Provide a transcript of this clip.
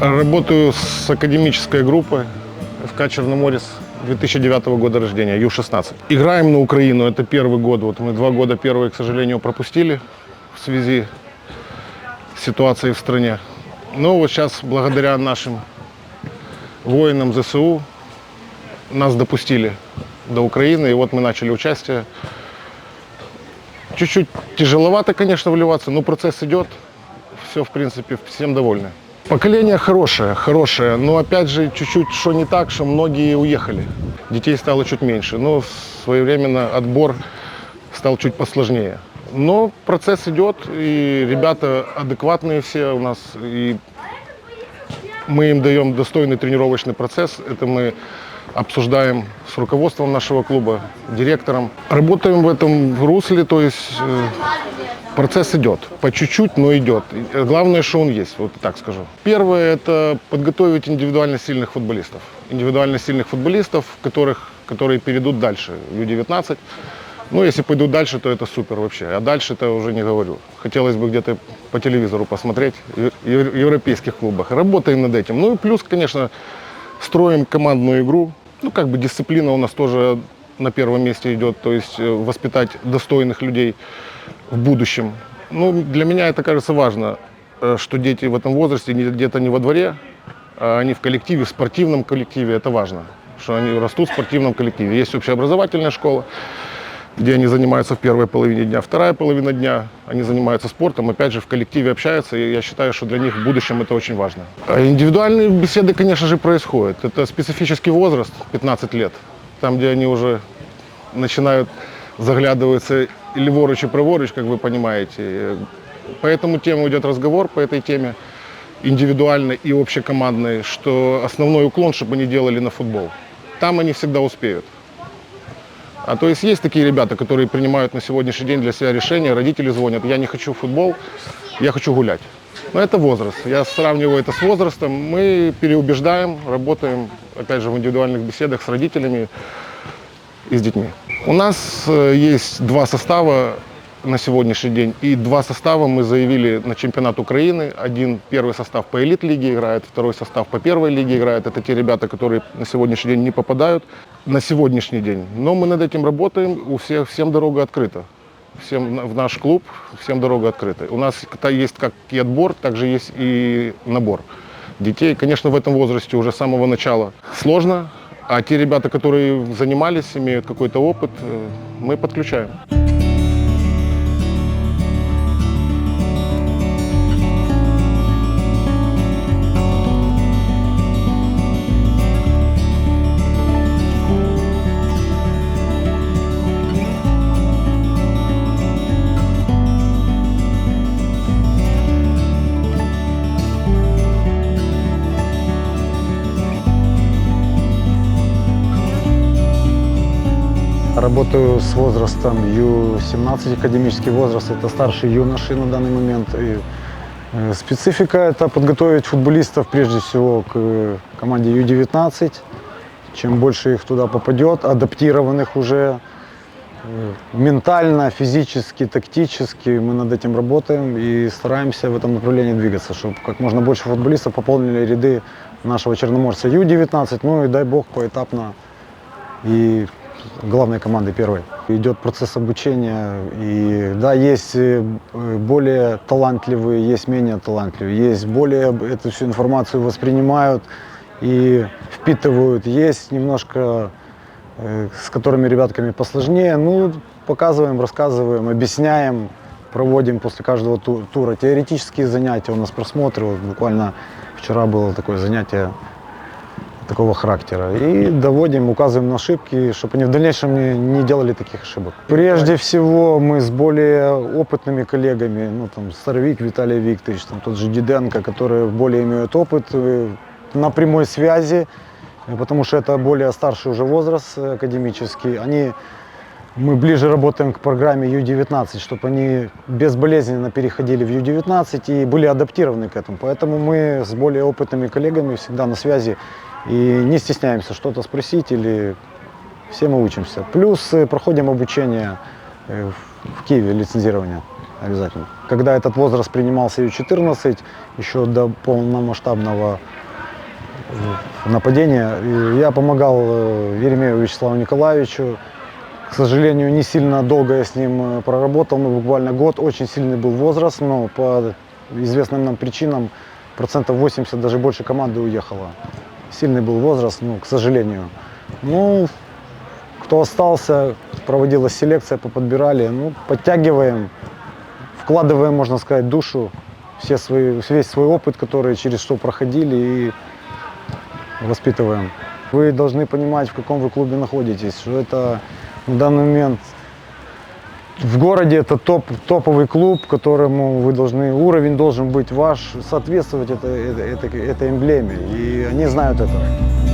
Работаю с академической группой ФК Черноморец 2009 года рождения, Ю-16. Играем на Украину, это первый год. Вот мы два года первые, к сожалению, пропустили в связи с ситуацией в стране. Но вот сейчас, благодаря нашим воинам ЗСУ, нас допустили до Украины, и вот мы начали участие. Чуть-чуть тяжеловато, конечно, вливаться, но процесс идет. Все, в принципе, всем довольны. Поколение хорошее, хорошее, но опять же чуть-чуть что не так, что многие уехали. Детей стало чуть меньше, но своевременно отбор стал чуть посложнее. Но процесс идет, и ребята адекватные все у нас, и мы им даем достойный тренировочный процесс. Это мы обсуждаем с руководством нашего клуба, директором. Работаем в этом русле, то есть э, процесс идет. По чуть-чуть, но идет. И Главное, что он есть, вот так скажу. Первое – это подготовить индивидуально сильных футболистов. Индивидуально сильных футболистов, которых, которые перейдут дальше, Ю-19. Ну, если пойдут дальше, то это супер вообще. А дальше это уже не говорю. Хотелось бы где-то по телевизору посмотреть в ев- европейских клубах. Работаем над этим. Ну и плюс, конечно, строим командную игру. Ну, как бы дисциплина у нас тоже на первом месте идет, то есть э, воспитать достойных людей в будущем. Ну, для меня это кажется важно, э, что дети в этом возрасте где-то не во дворе, а они в коллективе, в спортивном коллективе, это важно, что они растут в спортивном коллективе. Есть общеобразовательная школа, где они занимаются в первой половине дня. Вторая половина дня они занимаются спортом, опять же, в коллективе общаются, и я считаю, что для них в будущем это очень важно. А Индивидуальные беседы, конечно же, происходят. Это специфический возраст, 15 лет, там, где они уже начинают заглядываться и леворуч, и праворуч, как вы понимаете. По этому тему идет разговор, по этой теме индивидуальной и общекомандной, что основной уклон, чтобы они делали на футбол. Там они всегда успеют. А то есть есть такие ребята, которые принимают на сегодняшний день для себя решения, родители звонят, я не хочу футбол, я хочу гулять. Но это возраст. Я сравниваю это с возрастом. Мы переубеждаем, работаем, опять же, в индивидуальных беседах с родителями и с детьми. У нас э, есть два состава на сегодняшний день. И два состава мы заявили на чемпионат Украины. Один первый состав по элит-лиге играет, второй состав по первой лиге играет. Это те ребята, которые на сегодняшний день не попадают на сегодняшний день. Но мы над этим работаем, у всех, всем дорога открыта. Всем в наш клуб, всем дорога открыта. У нас есть как и отбор, также есть и набор детей. Конечно, в этом возрасте уже с самого начала сложно, а те ребята, которые занимались, имеют какой-то опыт, э, мы подключаем. Работаю с возрастом Ю-17, академический возраст, это старшие юноши на данный момент. И, э, специфика – это подготовить футболистов прежде всего к э, команде Ю-19. Чем больше их туда попадет, адаптированных уже э, ментально, физически, тактически, мы над этим работаем и стараемся в этом направлении двигаться, чтобы как можно больше футболистов пополнили ряды нашего черноморца Ю-19, ну и дай бог поэтапно и главной команды первой. Идет процесс обучения, и да, есть э, более талантливые, есть менее талантливые, есть более эту всю информацию воспринимают и впитывают, есть немножко э, с которыми ребятками посложнее. Ну, показываем, рассказываем, объясняем, проводим после каждого ту- тура теоретические занятия, у нас просмотры, вот буквально вчера было такое занятие такого характера. И доводим, указываем на ошибки, чтобы они в дальнейшем не, не делали таких ошибок. Прежде всего, мы с более опытными коллегами, ну там Старовик Виталий Викторович, там тот же Диденко, которые более имеют опыт э, на прямой связи, э, потому что это более старший уже возраст э, академический. Они мы ближе работаем к программе Ю-19, чтобы они безболезненно переходили в Ю-19 и были адаптированы к этому. Поэтому мы с более опытными коллегами всегда на связи и не стесняемся что-то спросить или все мы учимся. Плюс э, проходим обучение э, в Киеве, лицензирование. обязательно. Когда этот возраст принимался Ю-14, еще до полномасштабного э, нападения, я помогал Еремею Вячеславу Николаевичу. К сожалению, не сильно долго я с ним э, проработал, ну, буквально год. Очень сильный был возраст, но по известным нам причинам процентов 80, даже больше команды уехало. Сильный был возраст, ну, к сожалению. Ну, кто остался, проводилась селекция, поподбирали. Ну, подтягиваем, вкладываем, можно сказать, душу, все свои, весь свой опыт, который через что проходили, и воспитываем. Вы должны понимать, в каком вы клубе находитесь, что это на данный момент в городе это топ, топовый клуб, которому вы должны, уровень должен быть ваш, соответствовать это, это, это- этой эмблеме. И они знают это.